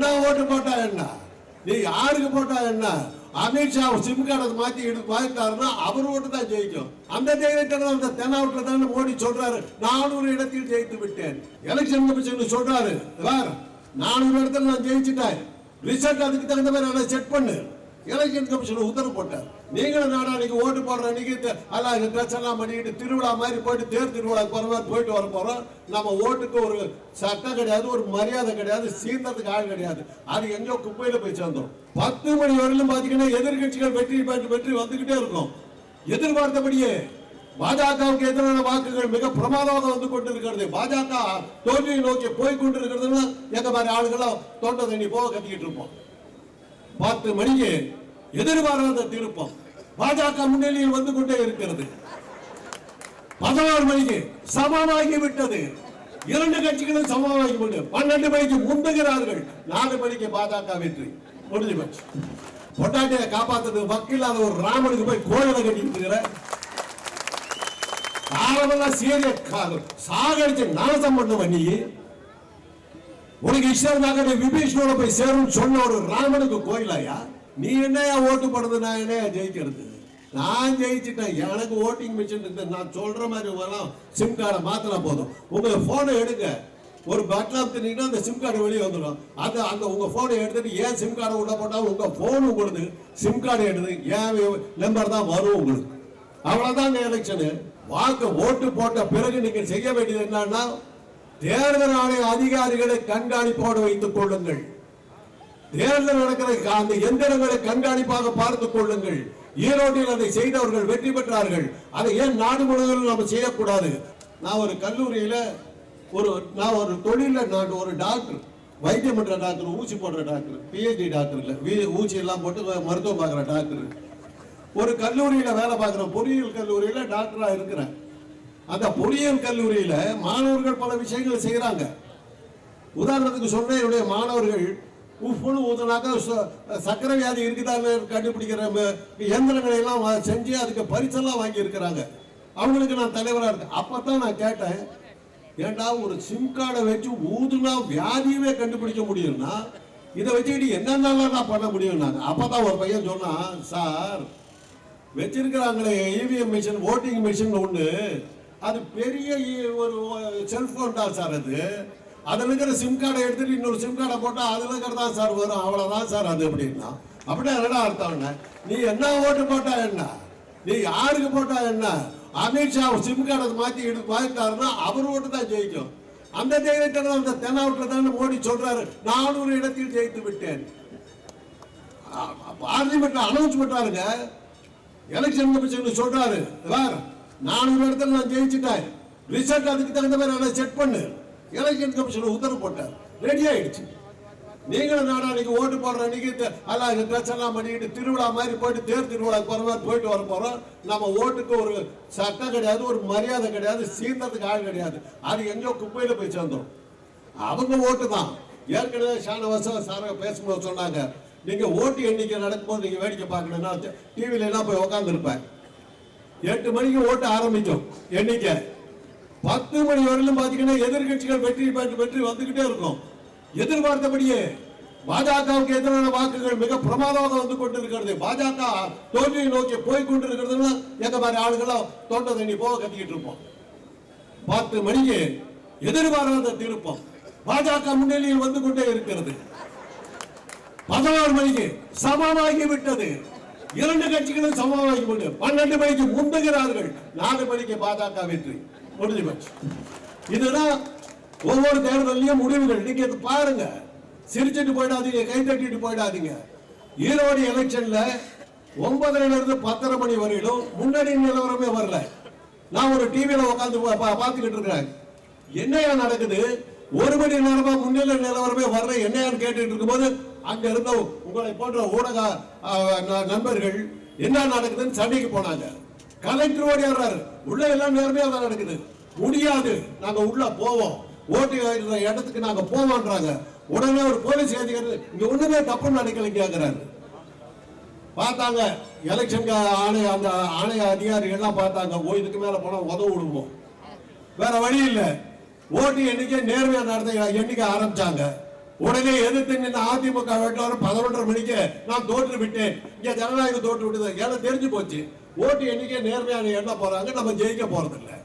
என்ன ஓட்டு போட்டா என்ன? நீ யாருக்கு போட்டா என்ன? அமித்ஷா சிம் கார்டை மாத்தி எடுத்து வாங்கிட்டாருன்னா அவர் ஓட்டு தான் ஜெயிக்கும். அந்த தைரியத்தில் அந்த தென்னாவட்டில் தான் மோடி சொல்றாரு நானூறு இடத்தில் ஜெயித்து விட்டேன். எலெக்ஷன் கமிஷன் சொல்றாரு. நானூறு இடத்துல நான் ஜெயிச்சுட்டேன். ரிசல்ட் அதுக்கு தகுந்த மாதிரி அதை செக் பண்ணு. எலெக்ஷன் கமிஷன் உத்தரவு போட்டார். நீங்களும் நாடா அன்னைக்கு ஓட்டு போடுற அன்னைக்கு எல்லாம் ட்ரெஸ் எல்லாம் பண்ணிக்கிட்டு திருவிழா மாதிரி போயிட்டு தேர் திருவிழா போகிற மாதிரி போயிட்டு வர போறோம். நம்ம ஓட்டுக்கு ஒரு சட்டம் கிடையாது ஒரு மரியாதை கிடையாது சீர்ந்ததுக்கு ஆள் கிடையாது. அது எங்கோ குப்பையில போய் சேர்ந்தோம். பத்து மணி வரையிலும் பாத்தீங்கன்னா எதிர்கட்சிகள் வெற்றி பெற்று வெற்றி வந்துகிட்டே இருக்கும். எதிர்பார்த்தபடியே பாஜகவுக்கு எதிரான வாக்குகள் மிக பிரமாதமாக வந்து கொண்டிருக்கிறது. பாஜக தோல்வியை நோக்கி போய் கொண்டிருக்கிறதுனா எங்க மாதிரி ஆளுகளும் தோட்ட தண்ணி போக கத்திக்கிட்டு இருப்போம். பத்து மணிக்கு எதிர்பாராத திருப்பம். பாஜக முன்னிலையில் வந்து கொண்டே இருக்கிறது. பதினாறு மணிக்கு சமமாகி விட்டது. இரண்டு கட்சிகளும் சமமாகி விட்டது பன்னெண்டு மணிக்கு முந்துகிறார்கள். நாலு மணிக்கு பாஜக வெற்றி. முடிஞ்சு போச்சு. பொட்டாட்டியை காப்பாத்துறது வக்கில்லாத ஒரு ராமனுக்கு போய் கோயிலை கட்டிட்டு காலமெல்லாம் சீரிய சாகடிச்சு நாசம் பண்ணுவ நீ உனக்கு இஷ்டம் இருந்தாக்க விபீஷனோட போய் சேரும் சொன்ன ஒரு ராமனுக்கு கோயிலாயா? நீ என்னையா ஓட்டு போடுறது நான் என்னையா ஜெயிக்கிறது? நான் ஜெயிச்சிட்டேன். எனக்கு ஓட்டிங் மிஷின் இருக்கு. நான் சொல்ற மாதிரி வரலாம் சிம் கார்டை மாத்தினா போதும். உங்க போனை எடுங்க. ஒரு பட்டம் அமுத்தினீங்கன்னா அந்த சிம் கார்டு வெளியே வந்துடும். அந்த அந்த உங்க போனை எடுத்துட்டு ஏன் சிம் கார்டை உள்ள போட்டா உங்க போன் உங்களுக்கு சிம் கார்டு எடுத்து ஏன் நம்பர் தான் வரும் உங்களுக்கு? அவ்வளவுதான் எலெக்ஷனு வாக்கு ஓட்டு போட்ட பிறகு நீங்க செய்ய வேண்டியது என்னன்னா தேர்தல் ஆணைய அதிகாரிகளை கண்காணிப்போடு வைத்துக் கொள்ளுங்கள். தேர்தல் நடக்கிற அந்த எந்திரங்களை கண்காணிப்பாக பார்த்துக் கொள்ளுங்கள். ஈரோட்டில் அதை செய்தவர்கள் வெற்றி பெற்றார்கள். அதை ஏன் நாடு முழுவதும் நம்ம செய்யக்கூடாது? நான் ஒரு கல்லூரியில ஒரு நான் ஒரு தொழில நான் ஒரு டாக்டர். வைத்தியம் பண்ற டாக்டர் ஊசி போடுற டாக்டர் பிஹெச்டி டாக்டர் இல்லை. ஊசி எல்லாம் போட்டு மருத்துவம் பார்க்குற டாக்டர். ஒரு கல்லூரியில வேலை பார்க்குற பொறியியல் கல்லூரியில டாக்டரா இருக்கிறேன். அந்த பொறியியல் கல்லூரியில மாணவர்கள் பல விஷயங்கள் செய்யறாங்க உதாரணத்துக்கு சொன்ன என்னுடைய மாணவர்கள் உப்புன்னு ஊதுனாக்கா ச- சர்க்கரை வியாதி இருக்குதான்னு கண்டுபிடிக்கிற இயந்திரங்களை எல்லாம் செஞ்சு அதுக்கு பரிசெல்லாம் வாங்கியிருக்கிறாங்க. அவங்களுக்கு நான் தலைவராக இருக்கேன். அப்பதான் நான் கேட்டேன் ஏண்டா ஒரு சிம் கார்டை வச்சு ஊதுனா வியாதியவே கண்டுபிடிக்க முடியும்னா இதை வச்சுக்கிட்டு என்னென்னலாம் பண்ண முடியும்னாங்க. அப்பதான் ஒரு பையன் சொன்னான் சார் வச்சிருக்கிறாங்களே இவிஎம் மிஷின் ஓட்டிங் மிஷின் ஒன்று அது பெரிய இ- ஒரு செல்ஃபோன் தான் சார் அது. அதில் இருக்கிற சிம் கார்டை எடுத்துட்டு இன்னொரு சிம் கார்டை போட்டால் அதில் இருக்கிறதா சார் வரும் அவ்வளோதான் சார் அது அப்படின்னா. அப்படின்னா என்னடா அர்த்தம்னா நீ என்ன ஓட்டு போட்டா என்ன? நீ யாருக்கு போட்டா என்ன? அமித்ஷா சிம் கார்டை மாற்றி எடுத்து வாங்கிட்டாருன்னா அவர் ஓட்டு தான் ஜெயிக்கும். அந்த தைரியத்தில் அந்த தென்னாவட்டில் தான் மோடி சொல்றாரு நானூறு இடத்தில் ஜெயித்து விட்டேன். பார்லிமெண்ட்ல அனௌன்ஸ் பண்றாருங்க. எலெக்ஷன் கமிஷன் சொல்றாரு? நானூறு இடத்துல நான் ஜெயிச்சுட்டேன். ரிசல்ட் அதுக்கு தகுந்த மாதிரி அதை செக் பண்ணு. எலெக்ஷன் கமிஷன் உத்தரவு போட்டார். ரெடி ஆயிடுச்சு. நீங்களும் நாடா அன்னைக்கு ஓட்டு போடுற அன்னைக்கு த- ட்ரெஸ் எல்லாம் பண்ணிக்கிட்டு திருவிழா மாதிரி போயிட்டு தேர் திருவிழா போற மாதிரி போயிட்டு வர போறோம். நம்ம ஓட்டுக்கு ஒரு சட்டம் கிடையாது ஒரு மரியாதை கிடையாது சீர்ந்ததுக்கு ஆள் கிடையாது. அது எங்கேயோ குப்பையில போய் சேர்ந்தோம். அவங்க ஓட்டு தான். ஏற்கனவே ஷானவாசம் சார பேசும்போது சொன்னாங்க நீங்க ஓட்டு எண்ணிக்கை நடக்கும்போது நீங்க வேடிக்கை பார்க்கணும்னா டிவில எல்லாம் போய் உட்காந்துருப்பேன் எட்டு மணிக்கு ஓட்டு ஆரம்பிச்சோம் எண்ணிக்கை. பத்து மணி வரையிலும் பாத்தீங்கன்னா எதிர்கட்சிகள் வெற்றி பெற்று வெற்றி வந்துகிட்டே இருக்கும். எதிர்பார்த்தபடியே பாஜகவுக்கு எதிரான வாக்குகள் மிக பிரமாதமாக வந்து கொண்டிருக்கிறது. பாஜக தோல்வியை நோக்கி போய் கொண்டிருக்கிறதுனா எந்த மாதிரி ஆளுகளும் தோட்ட தண்ணி போக கத்திக்கிட்டு இருப்போம். பத்து மணிக்கு எதிர்பாராத திருப்பம் பாஜக முன்னிலையில் வந்து கொண்டே இருக்கிறது. பதினாறு மணிக்கு சமமாகி விட்டது. இரண்டு கட்சிகளும் சமமாகி விட்டது. பன்னெண்டு மணிக்கு முந்துகிறார்கள். நாலு மணிக்கு பாஜக வெற்றி. முடிஞ்சு போச்சு. இதுதான் ஒவ்வொரு தேர்தலையும் முடிவுகள். நீங்க இது பாருங்க. சிரிச்சிட்டு போயிடாதீங்க கை தட்டிட்டு போயிடாதீங்க. ஈரோடு எலெக்ஷன்ல ஒன்பதுல இருந்து பத்தரை மணி வரையிலும் முன்னணி நிலவரமே வரல. நான் ஒரு டிவியில உட்காந்து பார்த்துக்கிட்டு இருக்கிறேன். என்னையா நடக்குது? ஒரு மணி நேரமா முன்னிலை நிலவரமே வரல. என்னையான்னு கேட்டுட்டு இருக்கும்போது அங்க இருந்த உங்களை போன்ற ஊடக ந- நண்பர்கள் என்ன நடக்குதுன்னு சண்டைக்கு போனாங்க. கலெக்டர் ஓடி வர்றாரு உள்ள எல்லாம் நேர்மையா தான் நடக்குது. முடியாது. நாங்க உள்ள போவோம். ஓட்டு இடத்துக்கு நாங்க போவோம்ன்றாங்க உடனே ஒரு போலீஸ் அதிகாரி இங்க ஒண்ணுமே தப்பு நினைக்கலைங்கிறாரு பார்த்தாங்க எலெக்ஷன் ஆணைய அந்த ஆணைய அதிகாரிகள்லாம் பார்த்தாங்க ஓ இதுக்கு மேல போனா உதவு விடுவோம். வேற வழி இல்லை. ஓட்டு எண்ணிக்கை நேர்மையா நடத்த எண்ணிக்கை ஆரம்பிச்சாங்க. உடனே எதிர்த்து நின்று அதிமுக வேட்பாளர் பதினொன்றரை மணிக்கு நான் தோற்று விட்டேன். இங்க ஜனநாயகம் தோற்று விட்டது. ஏன்னா தெரிஞ்சு போச்சு. ஓட்டு எண்ணிக்கை நேர்மையான எண்ண போறாங்க. நம்ம ஜெயிக்க போறதில்லை.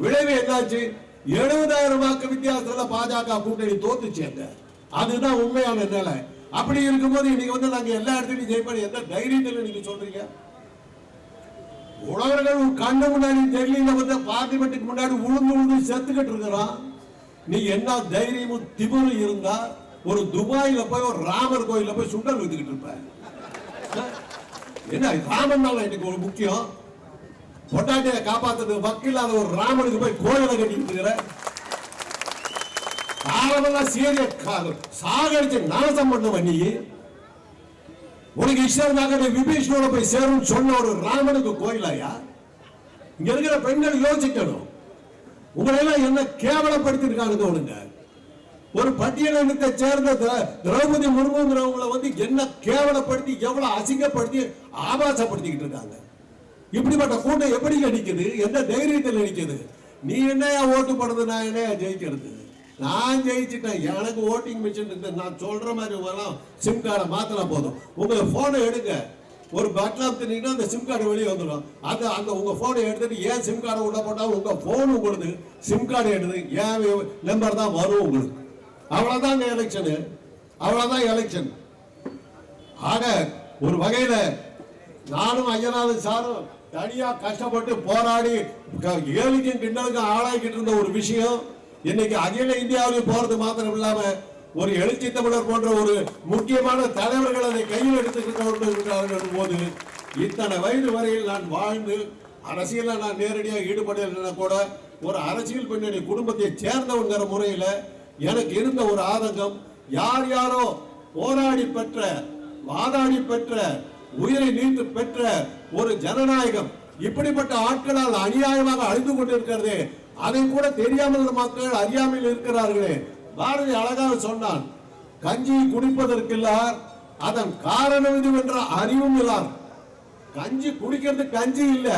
விளைவு என்னாச்சு? எழுபதாயிரம் வாக்கு வித்தியாசத்துல பாஜக கூட்டணி தோத்துச்சு அங்க அதுதான் உண்மையான நிலை. அப்படி இருக்கும்போது இன்னைக்கு வந்து நாங்க எல்லா இடத்துலையும் ஜெயிப்போம். எந்த தைரியத்துல நீங்க சொல்றீங்க? உழவர்கள் உன் கண்ணு முன்னாடி டெல்லியில வந்து பார்லிமெண்ட்டுக்கு முன்னாடி உளுந்து உழுந்து செத்துக்கிட்டு இருக்கிறான். நீ என்ன தைரியமும் திமிரும் இருந்தா ஒரு துபாயில போய் ஒரு ராமர் கோயில போய் சுண்டல் வித்துக்கிட்டு இருப்ப. என்ன ராமன் தான் எனக்கு ஒரு முக்கியம். பொட்டாட்டியை காப்பாத்துறது வக்கில்லாத ஒரு ராமனுக்கு போய் கோயிலை கட்டிட்டு இருக்கிற காலமெல்லாம் சீரிய சாகடிச்சு நாசம் பண்ணுவ நீ உனக்கு இஷ்டம் தாக்க விபீஷனோட போய் சேரும் சொன்ன ஒரு ராமனுக்கு கோயிலாயா இங்க இருக்கிற பெண்கள் யோசிக்கணும். உங்களை எல்லாம் என்ன கேவலப்படுத்திருக்காங்க உனங்க ஒரு பட்டியலினத்தை சேர்ந்த திரௌபதி முர்முங்கிறவங்களை வந்து என்ன கேவலப்படுத்தி எவ்வளவு அசிங்கப்படுத்தி ஆபாசப்படுத்திக்கிட்டு இருக்காங்க? இப்படிப்பட்ட கூட்டம் எப்படி நடிக்குது எந்த தைரியத்தில் நடிக்குது நீ என்னையா ஓட்டு போடுறது? நான் என்னையா ஜெயிக்கிறது? நான் ஜெயிச்சுட்டேன். எனக்கு ஓட்டிங் மிஷின் இருக்கு. நான் சொல்ற மாதிரி உங்களாம் சிம் கார்டை மாத்தினா போதும். உங்க போனை எடுங்க. ஒரு பட்டன் தின்னீங்கன்னா அந்த சிம் கார்டு வெளியே வந்துடும். அது அந்த உங்க போனை எடுத்துட்டு ஏன் சிம் கார்டை உள்ள போட்டால் உங்க போன் உங்களுக்கு சிம் கார்டு எடுத்து ஏன் நம்பர் தான் வரும் உங்களுக்கு? அவ்வளவுதான் எலெக்ஷனு அவ்வளவுதான் எலெக்ஷன் ஆக ஒரு வகையில நானும் ஐயனாவது சாரும் தனியா கஷ்டப்பட்டு போராடி க- ஏழுக்கும் கிண்டலுக்கும் ஆளாக்கிட்டு இருந்த ஒரு விஷயம். இன்னைக்கு அகில இந்தியாவிலும் போறது மாத்திரம் இல்லாம ஒரு எழுச்சி தமிழர் போன்ற ஒரு முக்கியமான தலைவர்கள் அதை கையில் எடுத்துக்கிட்டு போது இத்தனை வயது வரையில் நான் வாழ்ந்து அரசியலில் நான் நேரடியாக ஈடுபடலைன்னா கூட ஒரு அரசியல் பின்னணி குடும்பத்தை சேர்ந்தவங்கிற முறையில் எனக்கு இருந்த ஒரு ஆதங்கம் யார் யாரோ போராடி பெற்ற வாதாடி பெற்ற உயிரை நீத்து பெற்ற ஒரு ஜனநாயகம் இப்படிப்பட்ட ஆட்களால் அநியாயமாக அழிந்து கொண்டிருக்கிறதே அதை கூட தெரியாமல் மக்கள் அறியாமல் இருக்கிறார்களே. பாரதி அழகாக சொன்னான் கஞ்சி குடிப்பதற்கில்லார் அதன் காரணம் இதுவென்ற அறிவும் இல்லார். கஞ்சி குடிக்கிறது கஞ்சி இல்ல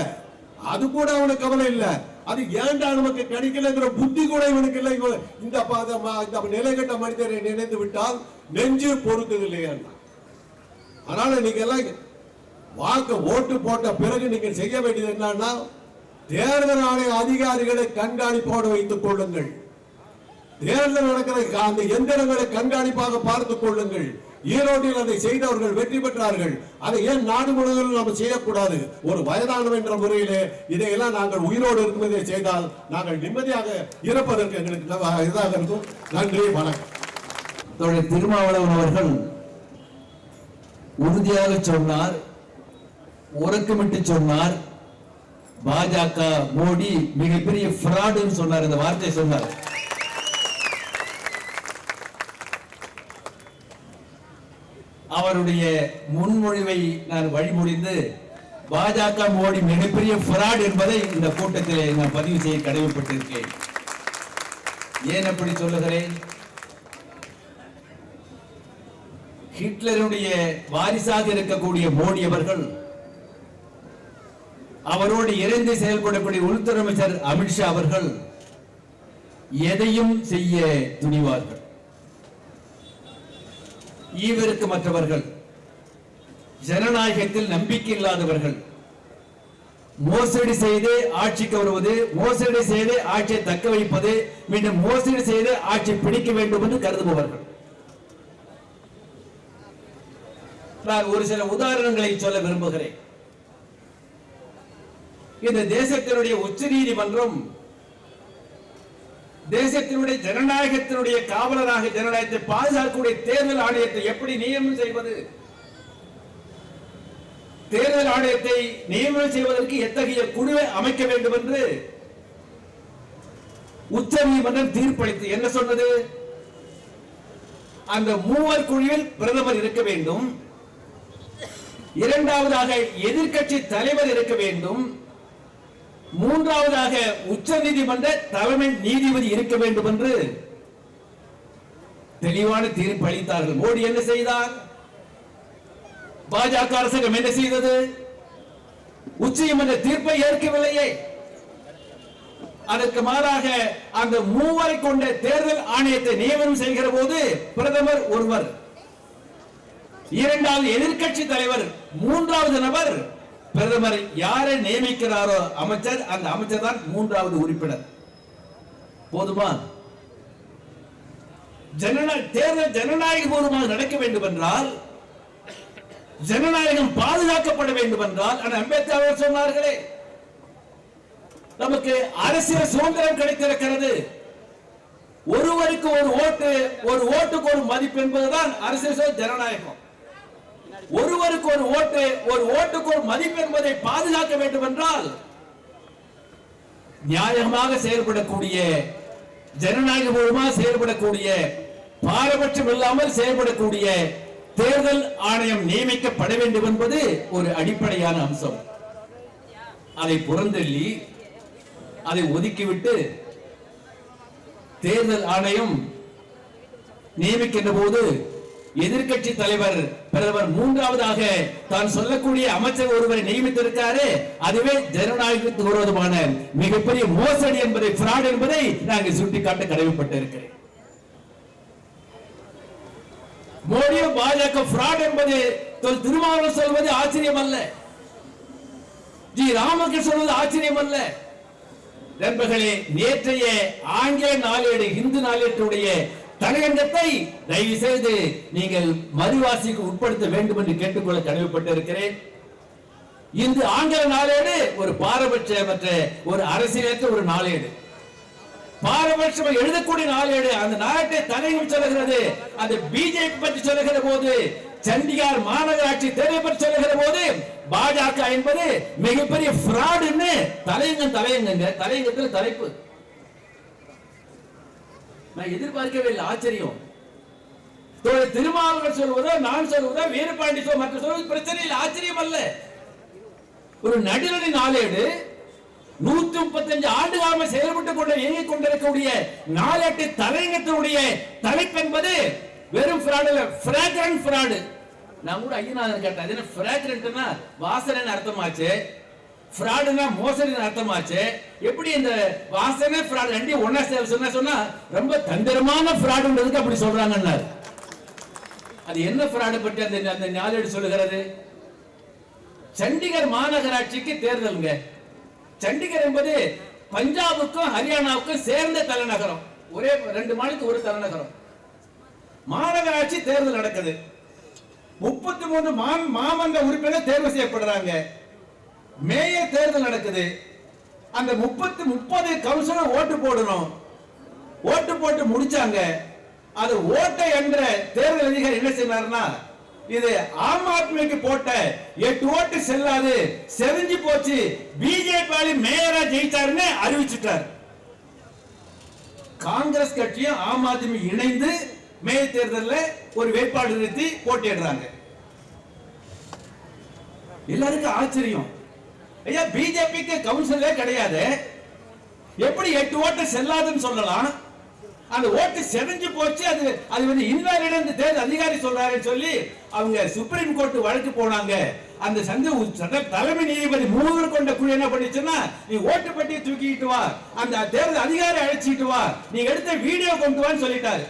அது கூட அவனுக்கு கவலை இல்ல. அது ஏன்டா நமக்கு கிடைக்கலங்கிற புத்தி கூட இவனுக்கு இல்லை. இந்த ப- இந்த நிலைகட்ட மனிதரை நினைந்து விட்டால் நெஞ்சு பொறுத்தது இல்லையா அதனால நீங்க எல்லாம் வாக்கு ஓட்டு போட்ட பிறகு நீங்கள் செய்ய வேண்டியது என்னன்னா தேர்தல் ஆணைய அதிகாரிகளை கண்காணிப்போடு வைத்துக் கொள்ளுங்கள். தேர்தல் நடக்கிற அந்த எந்திரங்களை கண்காணிப்பாக பார்த்துக் கொள்ளுங்கள். ஈரோட்டில் அதை செய்தவர்கள் வெற்றி பெற்றார்கள். அதை ஏன் நாடு முழுவதும் நாம் செய்யக்கூடாது? ஒரு வயதானவன் என்ற முறையிலே இதையெல்லாம் நாங்கள் உயிரோடு இருக்கும்போதே செய்தால் நாங்கள் நிம்மதியாக இருப்பதற்கு எங்களுக்கு இதாக இருக்கும். நன்றி வணக்கம். தோழர் திருமாவளவன் அவர்கள் உறுதியாக சொன்னார். உறக்கமிட்டு சொன்னார். பாஜக மோடி மிகப்பெரிய ஃப்ராடுன்னு சொன்னார் இந்த வார்த்தை சொன்னார். அவருடைய முன்மொழிவை நான் வழிமொழிந்து பாஜக மோடி மிகப்பெரிய ஃப்ராட் என்பதை இந்த கூட்டத்திலே நான் பதிவு செய்ய கடமைப்பட்டிருக்கேன். ஏன் அப்படி சொல்லுகிறேன்? ஹிட்லருடைய வாரிசாக இருக்கக்கூடிய மோடி அவர்கள் அவரோடு இணைந்து செயல்படக்கூடிய உள்துறை அமைச்சர் அமித்ஷா அவர்கள் எதையும் செய்ய துணிவார்கள். ஈவிற்கு மற்றவர்கள் ஜனநாயகத்தில் நம்பிக்கை இல்லாதவர்கள் மோசடி செய்து ஆட்சிக்கு வருவது மோசடி செய்து ஆட்சியை தக்க வைப்பது மீண்டும் மோசடி செய்து ஆட்சி பிடிக்க வேண்டும் என்று கருதுபவர்கள். நான் ஒரு சில உதாரணங்களை சொல்ல விரும்புகிறேன். இந்த தேசத்தினுடைய உச்ச நீதிமன்றம் தேசத்தினுடைய ஜனநாயகத்தினுடைய காவலராக ஜனநாயகத்தை பாதுகாக்கக்கூடிய தேர்தல் ஆணையத்தை எப்படி நியமனம் செய்வது? தேர்தல் ஆணையத்தை நியமனம் செய்வதற்கு எத்தகைய குழுவை அமைக்க வேண்டும் என்று உச்ச நீதிமன்றம் தீர்ப்பளித்து என்ன சொன்னது? அந்த மூவர் குழுவில் பிரதமர் இருக்க வேண்டும். இரண்டாவதாக எதிர்க்கட்சி தலைவர் இருக்க வேண்டும். மூன்றாவதாக உச்ச நீதிமன்ற தலைமை நீதிபதி இருக்க வேண்டும் என்று தெளிவான தீர்ப்பு அளித்தார்கள். மோடி என்ன செய்தார்? பாஜக அரசாங்கம் என்ன செய்தது? உச்சநீதிமன்ற தீர்ப்பை ஏற்கவில்லையே. அதற்கு மாறாக அந்த மூவரை கொண்ட தேர்தல் ஆணையத்தை நியமனம் செய்கிற போது பிரதமர் ஒருவர் இரண்டாவது எதிர்க்கட்சி தலைவர் மூன்றாவது நபர் பிரதமர் யாரை நியமிக்கிறாரோ அமைச்சர் அந்த அமைச்சர் தான் மூன்றாவது உறுப்பினர். போதுமா? ஜனநாயக தேர்தல் ஜனநாயக பூர்வமாக நடக்க வேண்டும் என்றால் ஜனநாயகம் பாதுகாக்கப்பட வேண்டும் என்றால் ஆனால் அம்பேத்கர் சொன்னார்களே நமக்கு அரசியல் சுதந்திரம் கிடைத்திருக்கிறது. ஒருவருக்கு ஒரு ஓட்டு ஒரு ஓட்டுக்கு ஒரு மதிப்பு என்பதுதான் அரசியல் ஜனநாயகம். ஒருவருக்கு ஒரு ஓட்டு ஒரு ஓட்டுக்கு ஒரு மதிப்பு என்பதை பாதுகாக்க வேண்டும் என்றால் நியாயமாக செயல்படக்கூடிய ஜனநாயக பூர்வமாக செயல்படக்கூடிய பாரபட்சம் இல்லாமல் செயல்படக்கூடிய தேர்தல் ஆணையம் நியமிக்கப்பட வேண்டும் என்பது ஒரு அடிப்படையான அம்சம். அதை புறந்தள்ளி அதை ஒதுக்கிவிட்டு தேர்தல் ஆணையம் நியமிக்கின்ற போது எதிர்க்கட்சி தலைவர் பிரதமர் மூன்றாவதாக தான் சொல்லக்கூடிய அமைச்சர் ஒருவரை நியமித்திருக்காரு. அதுவே ஜனநாயகத்துக்கு விரோதமான மிகப்பெரிய மோசடி என்பதை பிராட் என்பதை நாங்கள் சுட்டிக்காட்ட கடமைப்பட்டிருக்கிறேன். மோடிய பாஜக பிராட் என்பது திருமாவளவன் சொல்வது ஆச்சரியம் அல்ல ஜி ராமகிருஷ்ணன் சொல்வது ஆச்சரியம் அல்ல நண்பர்களே நேற்றைய ஆங்கில நாளேடு இந்து நாளேட்டுடைய தலையங்கத்தை தயவு செய்து நீங்கள் மறுவாசிக்கு உட்படுத்த வேண்டும் என்று கேட்டுக்கொள்ள கடமைப்பட்டிருக்கிறேன் இன்று ஆங்கில நாளேடு ஒரு பாரபட்சமற்ற ஒரு அரசியலற்ற ஒரு நாளேடு. பாரபட்சம் எழுதக்கூடிய நாளேடு அந்த நாட்டை தலையும் சொல்லுகிறது. அந்த பிஜேபி பற்றி சொல்லுகிற போது சண்டிகார் மாநகராட்சி தேர்தல் பற்றி சொல்லுகிற போது பாஜக என்பது மிகப்பெரிய ஃப்ராடுன்னு தலையங்கம் தலையங்கங்க தலையங்கத்தில் தலைப்பு. நான் எதிர்பார்க்கவே இல்லை ஆச்சரியம். தோழர் சொல்வதோ நான் சொல்வதோ வீரபாண்டி சொல் மற்ற சொல்வது பிரச்சனை இல்லை ஆச்சரியம் அல்ல. ஒரு நடுநிலை நாளேடு நூத்தி முப்பத்தஞ்சு ஆண்டு காலமாக செயல்பட்டு கொண்டு இயங்கிக் கொண்டிருக்கக்கூடிய நாளேட்டு தலையங்கத்தினுடைய தலைப்பு என்பது வெறும் ஃப்ராடு இல்ல ஃபிராக்ரண்ட் ஃப்ராடு நான் கூட ஐயனாதன் கேட்டேன் அது என்ன ஃபிராக்ரண்ட்னா வாசனைன்னு அர்த்தமாச்சு. ஃப்ராடுனா மோசடின்னு அர்த்தமாச்சு. எப்படி இந்த வாசனை ஃப்ராடு ரெண்டையும் ஒன்னா சேர்த்து சொன்னா ரொம்ப தந்திரமான ஃப்ராடுன்றதுக்கு அப்படி சொல்றாங்கன்னாரு. அது என்ன ஃப்ராடு பற்றி அந்த அந்த நாளேடு சொல்லுகிறது? சண்டிகர் மாநகராட்சிக்கு தேர்தலுங்க. சண்டிகர் என்பது பஞ்சாபுக்கும் ஹரியானாவுக்கும் சேர்ந்த தலைநகரம். ஒரே ரெண்டு மாநிலத்துக்கு ஒரு தலைநகரம். மாநகராட்சி தேர்தல் நடக்குது. முப்பத்தி மூணு மாமன்ற உறுப்பினர் தேர்வு செய்யப்படுறாங்க. மேயர் தேர்தல் நடக்குது. அந்த முப்பத்தி முப்பது கவுன்சிலர் ஓட்டு போடணும். ஓட்டு போட்டு முடிச்சாங்க. அது ஓட்டை என்ற தேர்தல் அதிகாரி என்ன செய்வாருன்னா இது ஆம் ஆத்மிக்கு போட்ட எட்டு ஓட்டு செல்லாது செறிஞ்சு போச்சு பிஜேபி மேயரா ஜெயிச்சாருன்னு அறிவிச்சிட்டார். காங்கிரஸ் கட்சியும் ஆம் ஆத்மி இணைந்து மேயர் தேர்தலில் ஒரு வேட்பாளர் நிறுத்தி போட்டியிடுறாங்க. எல்லாருக்கும் ஆச்சரியம். ஐயா பிஜேபிக்கு கவுன்சிலே கிடையாது. எப்படி எட்டு ஓட்டு செல்லாதுன்னு சொல்லலாம்? அந்த ஓட்டு செதஞ்சு போச்சு அது அது வந்து இன்வாலிட் அந்த தேர்தல் அதிகாரி சொல்றாருன்னு சொல்லி அவங்க சுப்ரீம் கோர்ட் வழக்கு போனாங்க. அந்த சந்த சட்ட தலைமை நீதிபதி மூவர் கொண்ட குழு என்ன பண்ணிச்சுன்னா நீ ஓட்டு பட்டியை தூக்கிட்டு வா. அந்த தேர்தல் அதிகாரி அழைச்சிட்டு வா. நீ எடுத்த வீடியோ கொண்டு வான்னு சொல்லிட்டாரு.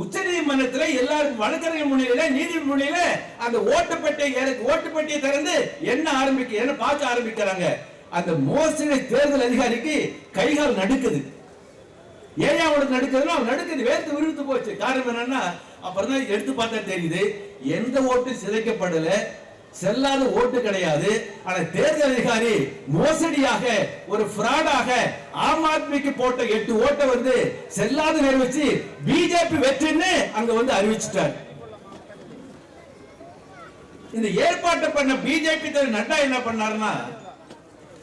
உச்ச நீதிமன்றத்தில் எல்லாரும் வழக்கறிஞர் முன்னிலையில நீதி முன்னிலையில அந்த ஓட்டுப்பட்டியை ஓட்டுப்பட்டியை திறந்து என்ன ஆரம்பிக்க என்ன பார்க்க ஆரம்பிக்கிறாங்க? அந்த மோசடி தேர்தல் அதிகாரிக்கு கைகால் நடுக்குது. ஏன் அவனுக்கு நடுக்குதுன்னா அவன் நடுக்குது வேர்த்து விழுத்து போச்சு. காரணம் என்னன்னா அப்புறம் தான் எடுத்து பார்த்தா தெரியுது எந்த ஓட்டு சிதைக்கப்படல. செல்லாத ஓட்டு கிடையாது. ஆனா தேர்தல் அதிகாரி மோசடியாக ஒரு ஃப்ராடாக ஆம் ஆத்மிக்கு போட்ட எட்டு ஓட்டை வந்து செல்லாத நிரூபிச்சு பிஜேபி வெற்றின்னு அங்க வந்து அறிவிச்சிட்டார். இந்த ஏற்பாட்டை பண்ண பிஜேபி தலைவர் நட்டா என்ன பண்ணாருன்னா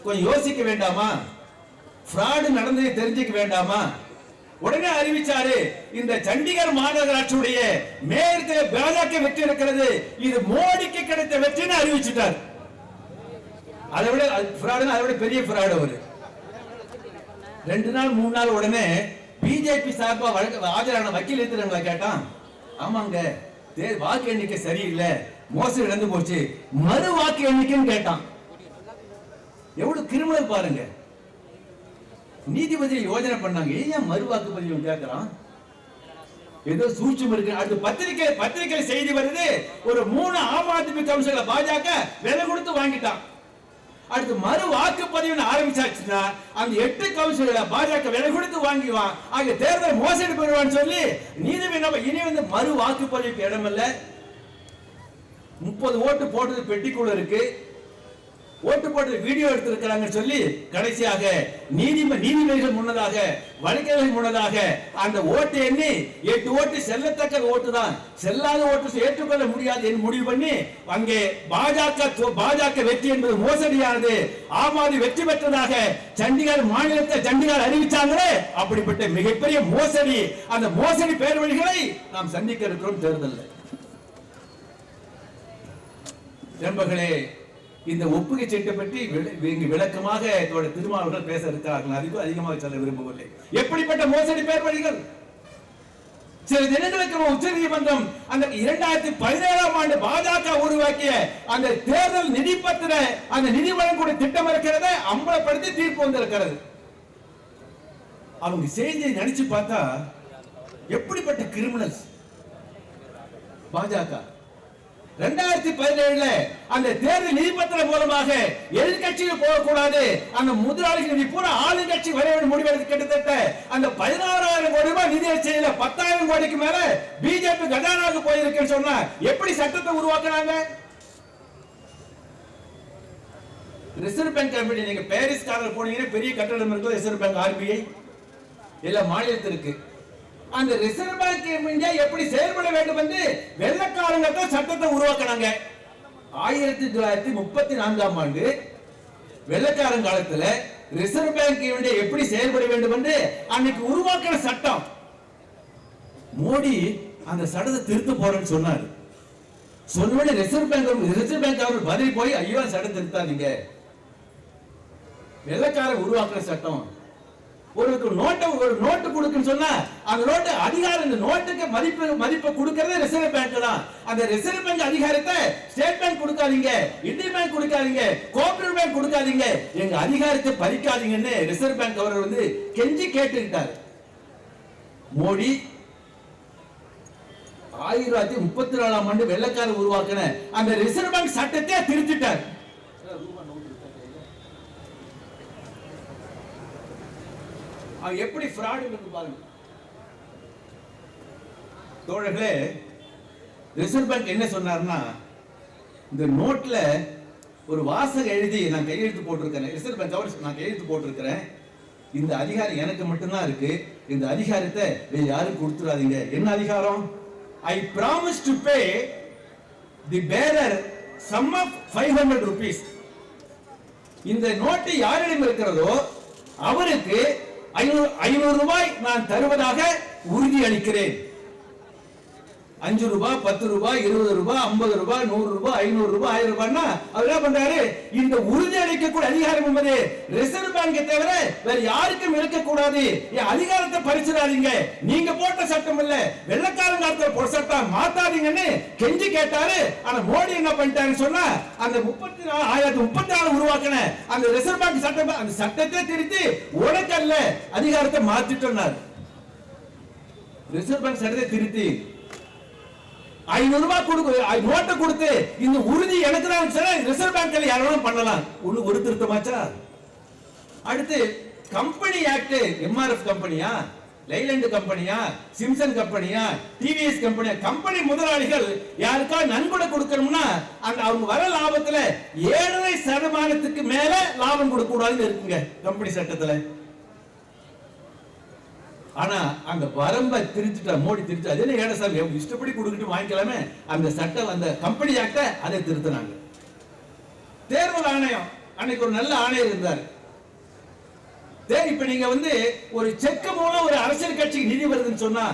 கொஞ்சம் யோசிக்க வேண்டாமா? ஃப்ராடு நடந்ததை தெரிஞ்சுக்க வேண்டாமா? உடனே அறிவிச்சாரு இந்த சண்டிகர் மாநகராட்சியுடைய மேயர் பாஜக வெற்றி இருக்கிறது இது மோடிக்கு கிடைத்த வெற்றின்னு அறிவிச்சிட்டார். அதை விட ஃப்ராடு அதை விட பெரிய பிராடு அவரு. ரெண்டு நாள் மூணு நாள் உடனே பிஜேபி சார்பா வழக்கு ஆஜரான வக்கீல் இருக்கிறவங்கள கேட்டான் ஆமாங்க தே- வாக்கு எண்ணிக்கை சரியில்லை மோசடி நடந்து போச்சு மறு வாக்கு எண்ணிக்கைன்னு கேட்டான். எவ்வளவு கிரிமினல் பாருங்க. நீதிபதி யோஜனை பண்ணாங்க. ஏன் மறு வாக்குப்பதிவு கேட்கிறான் ஏதோ சூழ்ச்சி இருக்கு. அடுத்து பத்திரிக்கை பத்திரிக்கை செய்தி வருது. ஒரு மூணு ஆம் ஆத்மி கவுன்சிலர் பாஜக விலை கொடுத்து வாங்கிட்டான். அடுத்து மறு வாக்குப்பதிவு ஆரம்பிச்சாச்சுன்னா அந்த எட்டு கவுன்சிலர் பாஜக விலை கொடுத்து வாங்கிவான் அங்க தேர்தல் மோசடி பெறுவான்னு சொல்லி நீதிபதி நம்ம இனி வந்து மறு வாக்குப்பதிவுக்கு இடமில்ல. முப்பது ஓட்டு போட்டது பெட்டிக்குள்ள இருக்கு. ஓட்டு போட்டு வீடியோ எடுத்திருக்கிறாங்கன்னு சொல்லி கடைசியாக நீதிம நீதிபதிகள் முன்னதாக வழக்கறிஞர்கள் முன்னதாக அந்த ஓட்டு எண்ணி எட்டு ஓட்டு செல்லத்தக்க ஓட்டு தான். செல்லாத ஓட்டு ஏற்றுக்கொள்ள முடியாது என்று முடிவு பண்ணி அங்கே பாஜக பாஜக வெற்றி என்பது மோசடியானது. ஆம் ஆதி வெற்றி பெற்றதாக சண்டிகர் மாநிலத்தை சண்டிகர் அறிவிச்சாங்களே அப்படிப்பட்ட மிகப்பெரிய மோசடி. அந்த மோசடி பேர் வழிகளை நாம் சந்திக்க இருக்கிறோம் தேர்தலில். நண்பர்களே இந்த ஒப்புகை சீட்டை பற்றி இங்கு விளக்கமாக இதோட திருமாவர்கள் பேச இருக்கிறார்கள். அதுக்கும் அதிகமாக சொல்ல விரும்பவில்லை. எப்படிப்பட்ட மோசடி பேர் வழிகள் சில தினங்களுக்கு உச்ச நீதிமன்றம் அந்த இரண்டாயிரத்தி பதினேழாம் ஆண்டு பாஜக உருவாக்கிய அந்த தேர்தல் நிதி பத்திர அந்த நிதி வழங்கக்கூடிய திட்டம் இருக்கிறத அம்பலப்படுத்தி தீர்ப்பு வந்திருக்கிறது. அவங்க செய்தியை நினைச்சு பார்த்தா எப்படிப்பட்ட கிரிமினல்ஸ் பாஜக. ரெண்டாயிரத்தி பதினேழுல அந்த தேர்தல் நிதிப்பத்திரம் மூலமாக எதிர்கட்சிகள் போகக்கூடாது. அந்த முதலாளிகள் நிதி பூரா ஆளுங்கட்சி வர வேண்டும் முடிவெடுத்து கிட்டத்தட்ட அந்த பதினாறாயிரம் கோடி ரூபாய் நிதி செய்யல பத்தாயிரம் கோடிக்கு மேல பிஜேபி கஜானாவுக்கு போயிருக்குன்னு சொன்னா எப்படி சட்டத்தை உருவாக்குனாங்க? ரிசர்வ் பேங்க் கம்பெனி நீங்க பாரிஸ் காரில் போனீங்கன்னா பெரிய கட்டடம் இருக்குது ரிசர்வ் பேங்க் ஆர்பிஐ இல்ல மாநிலத்திற்கு. அந்த ரிசர்வ் பேங்க் ஆஃப் இந்தியா எப்படி செயல்பட வேண்டும் என்று வெள்ளக்காரங்க தான் சட்டத்தை உருவாக்குனாங்க. ஆயிரத்தி தொள்ளாயிரத்தி முப்பத்தி நான்காம் ஆண்டு வெள்ளக்காரன் காலத்துல ரிசர்வ் பேங்க் இந்தியா எப்படி செயல்பட வேண்டும் என்று அன்னைக்கு உருவாக்கின சட்டம். மோடி அந்த சட்டத்தை திருத்த போறேன்னு சொன்னாரு. சொன்ன ரிசர்வ் பேங்க் ரிசர்வ் பேங்க் அவர் பதில் போய் ஐயோ சட்டம் திருத்தாதீங்க. வெள்ளக்காரன் உருவாக்குற சட்டம். ஒருக்கு நோட்டை ஒரு நோட்டு கொடுக்குன்னு சொன்னா அந்த நோட்டு அதிகாரம் இந்த நோட்டுக்கு மதிப்பு மதிப்பு கொடுக்கறதே ரிசர்வ் பேங்க் தான். அந்த ரிசர்வ் பேங்க் அதிகாரத்தை ஸ்டேட் பேங்க் கொடுக்காதீங்க இந்தியன் பேங்க் கொடுக்காதீங்க கோஆபரேட்டிவ் பேங்க் கொடுக்காதீங்க. எங்க அதிகாரத்தை பறிக்காதீங்கன்னு ரிசர்வ் பேங்க் அவர் வந்து கெஞ்சி கேட்டுக்கிட்டார். மோடி ஆயிரத்தி தொள்ளாயிரத்தி முப்பத்தி நாலாம் ஆண்டு வெள்ளக்காரர் உருவாக்கின அந்த ரிசர்வ் பேங்க் சட்டத்தை திருத்திட்டார். அவன் எப்படி ஃப்ராடு பாருங்க. தோழர்களே ரிசர்வ் பேங்க் என்ன சொன்னார்னா இந்த நோட்ல ஒரு வாசகம் எழுதி நான் கையெழுத்து போட்டிருக்கிறேன். ரிசர்வ் பேங்க் கவர் நான் கையெழுத்து போட்டிருக்கிறேன். இந்த அதிகாரம் எனக்கு மட்டும்தான் இருக்கு. இந்த அதிகாரத்தை வேற யாரும் கொடுத்துடாதீங்க என்ன அதிகாரம்? I promise to pay the bearer sum of five hundred rupees இந்த நோட்டு யாரிடம் இருக்கிறதோ அவருக்கு ஐநூறு ஐநூறு ரூபாய் நான் தருவதாக உறுதி அளிக்கிறேன் அஞ்சு ரூபாய் பத்து ரூபாய் இருபது ரூபாய் ஐம்பது ரூபாய் நூறு ரூபாய் ஐநூறு ரூபாய் ஆயிரம் ரூபாய்னா அவர் என்ன பண்றாரு? இந்த உறுதி அளிக்கக்கூடிய அதிகாரம் என்பது ரிசர்வ் பேங்கை தவிர வேற யாருக்கும் இருக்கக்கூடாது. என் அதிகாரத்தை பறிச்சிடாதீங்க. நீங்க போட்ட சட்டம் இல்ல. வெள்ளக்காரங்க காலத்துல சட்டம் மாத்தாதீங்கன்னு கெஞ்சி கேட்டாரு. ஆனா மோடி என்ன பண்ணிட்டாருன்னு சொன்னா அந்த முப்பத்தி நாலு ஆயிரத்தி முப்பத்தி நாலு உருவாக்கின அந்த ரிசர்வ் பேங்க் சட்டம் அந்த சட்டத்தை திருத்தி உனக்கல்ல அதிகாரத்தை மாத்திட்டோம்னாரு. ரிசர்வ் பேங்க் சட்டத்தை திருத்தி ஐநூறு ரூபாய் கொடுக்கு நோட்டை கொடுத்து இந்த உறுதி எனக்கு தான் ரிசர்வ் பேங்க்ல யாரும் பண்ணலாம். ஒண்ணு ஒரு திருத்தமாச்சா? அடுத்து கம்பெனி ஆக்ட் எம்ஆர்எஃப் கம்பெனியா லைலண்ட் கம்பெனியா சிம்சன் கம்பெனியா டிவிஎஸ் கம்பெனியா கம்பெனி முதலாளிகள் யாருக்கா நன்கொடை கொடுக்கணும்னா அந்த அவங்க வர லாபத்துல ஏழரை சதமானத்துக்கு மேல லாபம் கொடுக்க கூடாதுன்னு இருக்குங்க கம்பெனி சட்டத்துல. ஆனா அந்த வரம்பை திருத்திட்டா மோடி திருத்தி அது என்ன இஷ்டப்படி கொடுக்கிட்டு வாங்கிக்கலாமே. அந்த சட்டம் அந்த கம்பெனி ஆக்ட அதை திருத்தினாங்க. தேர்தல் ஆணையம் அன்னைக்கு ஒரு நல்ல ஆணையர் இருந்தார். இப்ப நீங்க வந்து ஒரு செக் மூலம் ஒரு அரசியல் கட்சிக்கு நிதி வருதுன்னு சொன்னா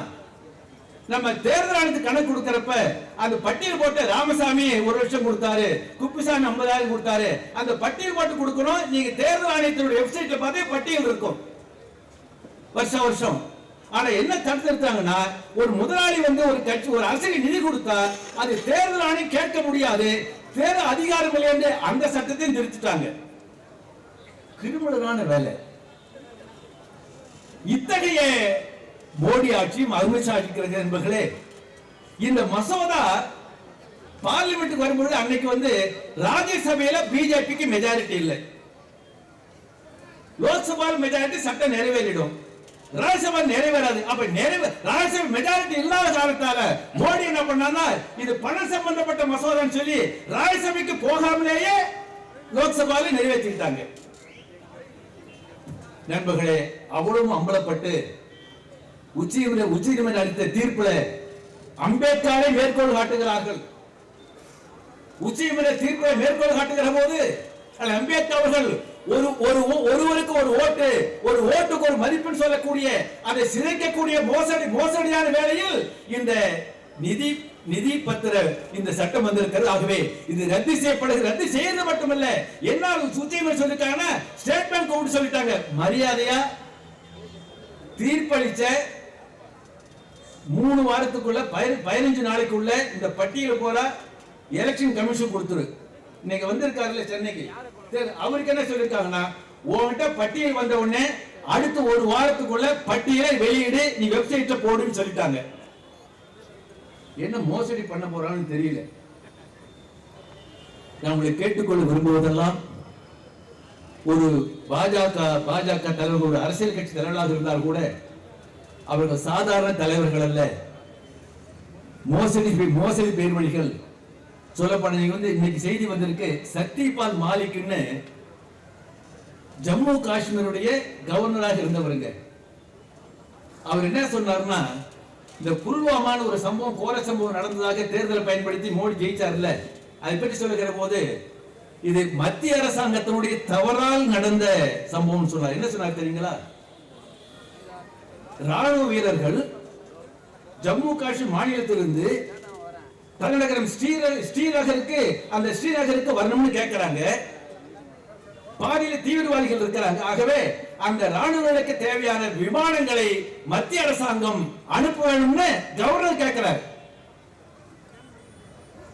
நம்ம தேர்தல் ஆணையத்துக்கு கணக்கு கொடுக்கறப்ப அந்த பட்டியல் போட்டு ராமசாமி ஒரு லட்சம் கொடுத்தாரு குப்புசாமி ஐம்பதாயிரம் கொடுத்தாரு அந்த பட்டியல் போட்டு கொடுக்கணும் நீங்க தேர்தல் ஆணையத்தினுடைய வெப்சைட்ல பார்த்தே பட்டியல் இருக்கும். வருஷம் வருஷம். ஆனா என்ன தடுத்து நிறுத்தாங்கன்னா ஒரு முதலாளி வந்து ஒரு கட்சி ஒரு அரசுக்கு நிதி கொடுத்தா அது தேர்தல் ஆணையம் கேட்க முடியாது. தேர்தல் அதிகாரம் இல்லை என்று அந்த சட்டத்தையும் திருத்திட்டாங்க கிரிமினலான வேலை. இத்தகைய மோடி ஆட்சியும் அமித்ஷா ஆட்சிக்கிறது என்பர்களே இந்த மசோதா பார்லிமெண்ட்டுக்கு வரும்பொழுது அன்னைக்கு வந்து ராஜ்யசபையில பிஜேபிக்கு மெஜாரிட்டி இல்லை. லோக்சபாவில் மெஜாரிட்டி சட்டம் நிறைவேறிடும். ராஜ்யசபா நிறைவேறாது அப்ப நிறைவே ராஜ்யசபா மெஜாரிட்டி இல்லாத காரணத்தால மோடி என்ன பண்ணான்னா இது பணம் சம்பந்தப்பட்ட மசோதான்னு சொல்லி ராஜ்யசபைக்கு போகாமலேயே லோக்சபாவில் நிறைவேற்றிட்டாங்க. நண்பர்களே அவ்வளவும் அம்பலப்பட்டு உச்சி உச்சநீதிமன்றம் அளித்த தீர்ப்புல அம்பேத்கரை மேற்கோள் காட்டுகிறார்கள். உச்சநீதிமன்ற தீர்ப்பை மேற்கோள் காட்டுகிற போது அம்பேத்கர் அவர்கள் ஒரு ஒரு ஒருவருக்கு ஒரு ஓட்டு ஒரு ஓட்டுக்கு ஒரு மதிப்புன்னு சொல்லக்கூடிய அதை சிதைக்கக்கூடிய மோசடி மோசடியான வேளையில் இந்த நிதி நிதி பத்திர இந்த சட்டம் வந்திருக்கிறது. ஆகவே இது ரத்து செய்யப்படுது ரத்து செய்யறது மட்டுமல்ல என்ன சுத்தியமே சொல்லிட்டாங்கன்னா ஸ்டேட் பேங்க் கூப்பிட்டு சொல்லிட்டாங்க. மரியாதையா தீர்ப்பளிச்ச மூணு வாரத்துக்குள்ள பதினஞ்சு நாளைக்குள்ள இந்த பட்டியல் போல எலெக்ஷன் கமிஷன் கொடுத்துரு. இன்னைக்கு வந்திருக்காருல்ல சென்னைக்கு. அவருக்கு என்ன சொல்லிருக்காங்கன்னா உன்கிட்ட பட்டியல் வந்த உடனே அடுத்த ஒரு வாரத்துக்குள்ள பட்டியலை வெளியிடு நீ வெப்சைட்ல போடுன்னு சொல்லிட்டாங்க. என்ன மோசடி பண்ண போறான்னு தெரியல. நான் உங்களை கேட்டுக்கொள்ள விரும்புவதெல்லாம் ஒரு பாஜக பாஜக தலைவர் ஒரு அரசியல் கட்சி தலைவராக இருந்தால் கூட அவர்கள் சாதாரண தலைவர்கள் அல்ல. மோசடி மோசடி பேர்வழிகள் சொல்லப்போன நீங்க வந்து இன்னைக்கு செய்தி வந்திருக்கு. சக்திபால் மாலிக்னு ஜம்மு காஷ்மீருடைய கவர்னராக இருந்தவருங்க. அவர் என்ன சொன்னார்னா இந்த புல்வாமான ஒரு சம்பவம் கோர சம்பவம் நடந்ததாக தேர்தலை பயன்படுத்தி மோடி ஜெயிச்சார்ல. அதை பற்றி சொல்லுகிற போது இது மத்திய அரசாங்கத்தினுடைய தவறால் நடந்த சம்பவம் சொன்னார். என்ன சொன்னார் தெரியுங்களா? ராணுவ வீரர்கள் ஜம்மு காஷ்மீர் மாநிலத்திலிருந்து தலைநகரம் ஸ்ரீநகருக்கு அந்த ஸ்ரீநகருக்கு வரணும்னு கேட்கிறாங்க பாதியில தீவிரவாதிகள் இருக்கிறாங்க. ஆகவே அந்த ராணுவங்களுக்கு தேவையான விமானங்களை மத்திய அரசாங்கம் அனுப்ப வேணும்னு கவர்னர் கேட்கிறார்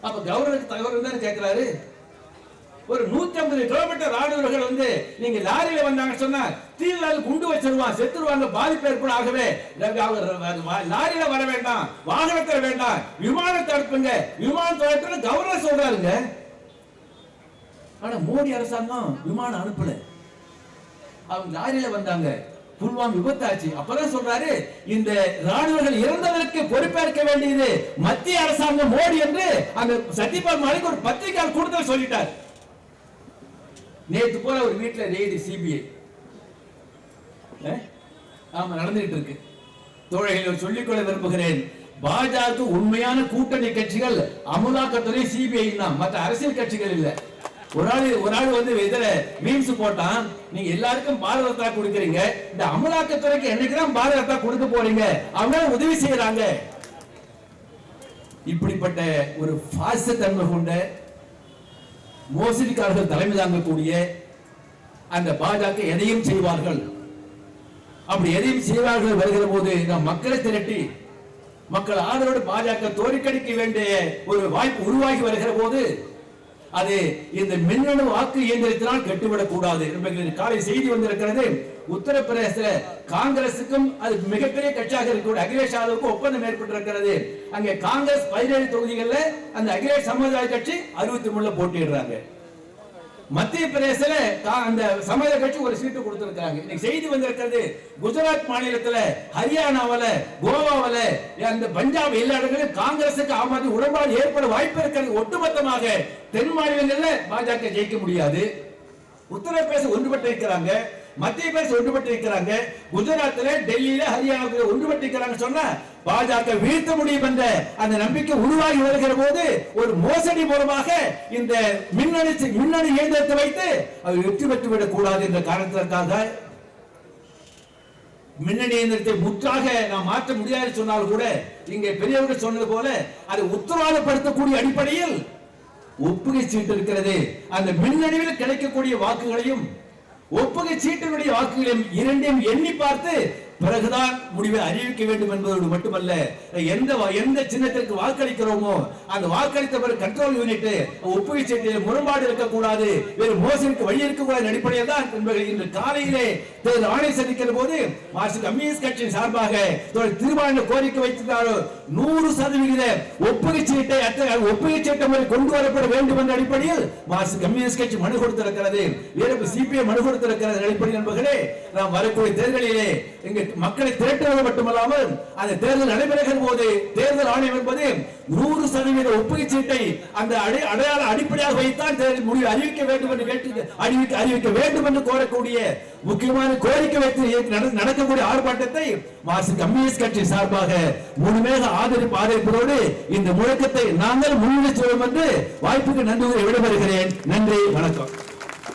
அப்ப கவர்னருக்கு தகவல் தான் கேட்கிறாரு ஒரு 150 கிலோமீட்டர் ராணுவர்கள் வந்து நீங்க லாரியில வந்தாங்க சொன்னா தீவிரவாதி குண்டு வச்சிருவான் செத்துருவாங்க பாதிப்பு ஏற்படும் ஆகவே லாரியில வர வேண்டாம் வாகனத்தில் வேண்டாம் விமானத்தை அனுப்புங்க விமானத்தை அனுப்புங்க கவர்னர் சொல்றாருங்க. ஆனா மோடி அரசாங்கம் விமானம் அனுப்பல. அவங்க லாரியில வந்தாங்க புல்வாம் விபத்தாச்சு. அப்பதான் சொல்றாரு இந்த ராணுவர்கள் இறந்ததற்கு பொறுப்பேற்க வேண்டியது மத்திய அரசாங்கம் மோடி என்று அந்த சத்யபால் மாலிக் ஒரு பத்திரிகையாளர் கூடுதல் சொல்லிட்டார். நேத்து போல ஒரு வீட்டுல ரெய்டு சிபிஐ ஆமா நடந்துகிட்டு இருக்கு. தோழர்கள் சொல்லிக்கொள்ள விரும்புகிறேன். பாஜக உண்மையான கூட்டணி கட்சிகள் அமுலாக்கத்துறை சிபிஐ தான். மற்ற அரசியல் கட்சிகள் இல்ல. ஒரு ஆள் ஒரு ஆள் வந்து இதுல மீன்ஸ் போட்டான். நீங்க எல்லாருக்கும் பாரத ரத்னா கொடுக்குறீங்க. இந்த அமலாக்கத்துறைக்கு என்னைக்குதான் பாரத ரத்னா கொடுக்க போறீங்க? அவங்க உதவி செய்யறாங்க. இப்படிப்பட்ட ஒரு பாச தன்மை கொண்ட மோசடிக்காரர்கள் தலைமை தாங்கக்கூடிய அந்த பாஜக எதையும் செய்வார்கள்? அப்படி எதையும் செய்வார்கள் வருகிற போது நாம் மக்களை திரட்டி மக்கள் ஆதரவோடு பாஜக தோற்கடிக்க வேண்டிய ஒரு வாய்ப்பு உருவாகி வருகிற போது அது இந்த மின்னணு வாக்கு இயந்திரத்தினால் கெட்டுவிடக் கூடாது. என்பது காலை செய்தி வந்திருக்கிறது. உத்தரப்பிரதேச காங்கிரசுக்கும் அது மிகப்பெரிய கட்சியாக இருக்கக்கூடிய அகிலேஷ் யாதவுக்கும் ஒப்பந்தம் ஏற்பட்டிருக்கிறது. அங்கே காங்கிரஸ் பதினேழு தொகுதிகள்ல அந்த அகிலேஷ் சமுதாய கட்சி அறுபத்தி மூணுல போட்டியிடுறாங்க. மத்திய பிரதேசல கா- அந்த சமாஜ கட்சி ஒரு சீட்டு கொடுத்திருக்காங்க இன்னைக்கு செய்தி வந்திருக்கிறது குஜராத் மாநிலத்துல ஹரியானாவில கோவாவில அந்த பஞ்சாப் எல்லா இடங்களிலும் காங்கிரசுக்கு ஆம் ஆத்மி உடன்பாடு ஏற்பட வாய்ப்பு இருக்கிறது. ஒட்டுமொத்தமாக தென் மாநிலங்கள்ல பாஜக ஜெயிக்க முடியாது. உத்தரப்பிரதேசம் ஒன்றுபட்டு இருக்கிறாங்க மத்திய பிரதேச ஒன்றுபட்டு இருக்கிறாங்க குஜராத்ல டெல்லியில ஹரியானாவில் ஒன்றுபட்டு இருக்கிறாங்க சொன்னா பாஜக வீழ்த்த முடியும் என்ற அந்த நம்பிக்கை உருவாகி வருகிற போது ஒரு மோசடி மூலமாக இந்த மின்னணு மின்னணு இயந்திரத்தை வைத்து அவர் வெற்றி பெற்று விடக் கூடாது என்ற காரணத்திற்காக மின்னணு இயந்திரத்தை முற்றாக நாம் மாற்ற முடியாது சொன்னால் கூட இங்கே பெரியவர்கள் சொன்னது போல அதை உத்தரவாதப்படுத்தக்கூடிய அடிப்படையில் ஒப்புகை சீட்டு இருக்கிறது அந்த மின்னணுவில் கிடைக்கக்கூடிய வாக்குகளையும் ஒப்புகை சீட்டினுடைய வாக்குகளையும் இரண்டையும் எண்ணி பார்த்து பிறகுதான் முடிவை அறிவிக்க வேண்டும் என்பதோடு மட்டுமல்ல எந்த வா- எந்த சின்னத்திற்கு வாக்களிக்கிறோமோ அந்த வாக்களித்த பிறகு கண்ட்ரோல் யூனிட் ஒப்புகை சீட்டில் முரண்பாடு இருக்கக்கூடாது வேறு மோசடிக்கு வழி இருக்கக்கூடாது அடிப்படையில் தான் என்பதை இன்று காலையிலே தேர்தல் ஆணை சந்திக்கிற போது மார்க்சிஸ்ட் கம்யூனிஸ்ட் கட்சியின் சார்பாக தோழர் கோரிக்கை வைத்திருந்தாரோ நூறு சதவிகித ஒப்புகை சீட்டை அத்த- ஒப்புகை சீட்டை முறை கொண்டு வரப்பட வேண்டும் என்ற அடிப்படையில் மார்க்சிஸ்ட் கம்யூனிஸ்ட் கட்சி மனு கொடுத்திருக்கிறது. வேறு சிபிஐ மனு கொடுத்திருக்கிறது அடிப்படையில் நண்பர்களே நாம் வரக்கூடிய தேர்தலிலே எங்க மக்களை திரட்டுவது மட்டுமல்லாமல் அந்த தேர்தல் நடைபெறுகிற போது தேர்தல் ஆணையம் என்பது நூறு சதவீத ஒப்புகை சீட்டை அந்த அடையாள அடிப்படையாக வைத்தான் தேர்தல் முடிவு அறிவிக்க வேண்டும் என்று கேட்டு அறிவிக்க அறிவிக்க வேண்டும் என்று கோரக்கூடிய முக்கியமான கோரிக்கை வைத்து நடக்கக்கூடிய ஆர்ப்பாட்டத்தை மார்க்சிஸ்ட் கம்யூனிஸ்ட் கட்சி சார்பாக முழுமையாக ஆதரிப்பு ஆதரிப்பதோடு இந்த முழக்கத்தை நாங்கள் முன்னிலை செய்வோம் என்று வாய்ப்புக்கு நன்றி விடைபெறுகிறேன். நன்றி வணக்கம்.